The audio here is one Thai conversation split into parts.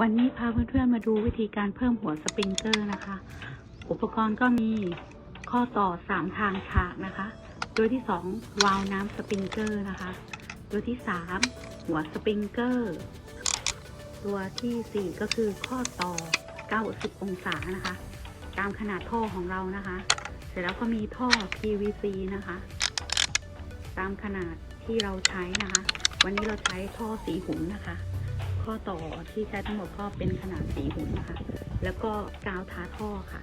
วันนี้พาเพื่อนๆมาดูวิธีการเพิ่มหัวสปริงเกอร์นะคะ อุปกรณ์ก็มีข้อต่อสามทางฉากนะคะ ตัวที่สองวาล์วน้ำสปริงเกอร์นะคะ ตัวที่สามหัวสปริงเกอร์ ตัวที่สี่ก็คือข้อต่อ 90 องศานะคะ ตามขนาดท่อของเรานะคะ เสร็จแล้วก็มีท่อ PVC นะคะ ตามขนาดที่เราใช้นะคะ วันนี้เราใช้ท่อสีหุ่นนะคะ ข้อต่อที่ใช้ทั้งหมดก็เป็นขนาดสีหุ่นนะคะ แล้วก็กาวทาท่อค่ะ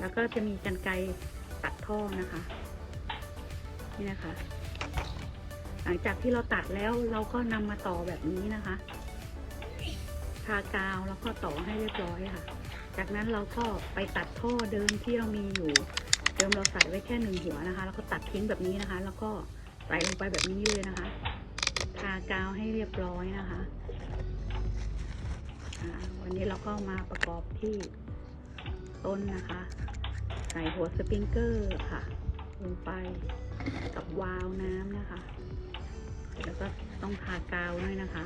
แล้วก็จะมีกันไกรตัดท่อนะคะ นี่นะคะ หลังจากที่เราตัดแล้วเราก็นำมาต่อแบบนี้นะคะทากาวแล้วก็ต่อให้เรียบร้อยค่ะ จากนั้นเราก็ไปตัดท่อเดิมที่เรามีอยู่ เดิมเราใส่ไว้แค่หนึ่งหัวนะคะ แล้วก็ตัดทิ้งแบบนี้นะคะ แล้วก็ใส่ลงไปแบบนี้เลยนะคะากาวให้เรียบร้อยนะคะ วันนี้เราก็มาประกอบที่ต้นนะคะ ใส่หัวสปริงเกอร์ค่ะ ลงไปกับวาล์วน้ำนะคะ แล้วก็ต้องทากาวด้วยนะคะ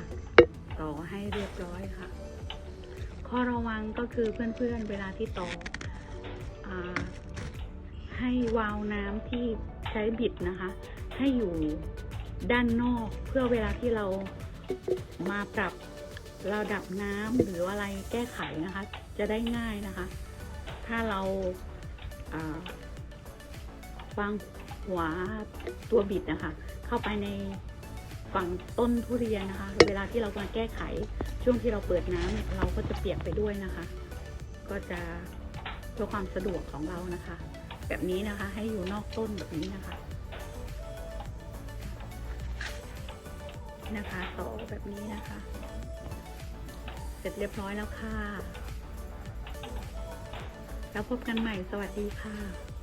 ต่อให้เรียบร้อยค่ะ ข้อระวังก็คือเพื่อนๆเวลาที่ต่ออให้วาล์วน้ำที่ใช้บิดนะคะ ให้อยู่ ด้านนอกเพื่อเวลาที่เรามาปรับระดับน้ำหรืออะไรแก้ไขนะคะ จะได้ง่ายนะคะ ถ้าเราอ่าวางหัวตัวบิดนะคะ เข้าไปในฝั่งต้นทุเรียนนะคะ เวลาที่เรามาแก้ไขช่วงที่เราเปิดน้ำเราก็จะเปียกไปด้วยนะคะ ก็จะเพื่อความสะดวกของเรานะคะ แบบนี้นะคะให้อยู่นอกต้นแบบนี้นะคะ นะคะต่อแบบนี้นะคะ เสร็จเรียบร้อยแล้วค่ะ แล้วพบกันใหม่สวัสดีค่ะ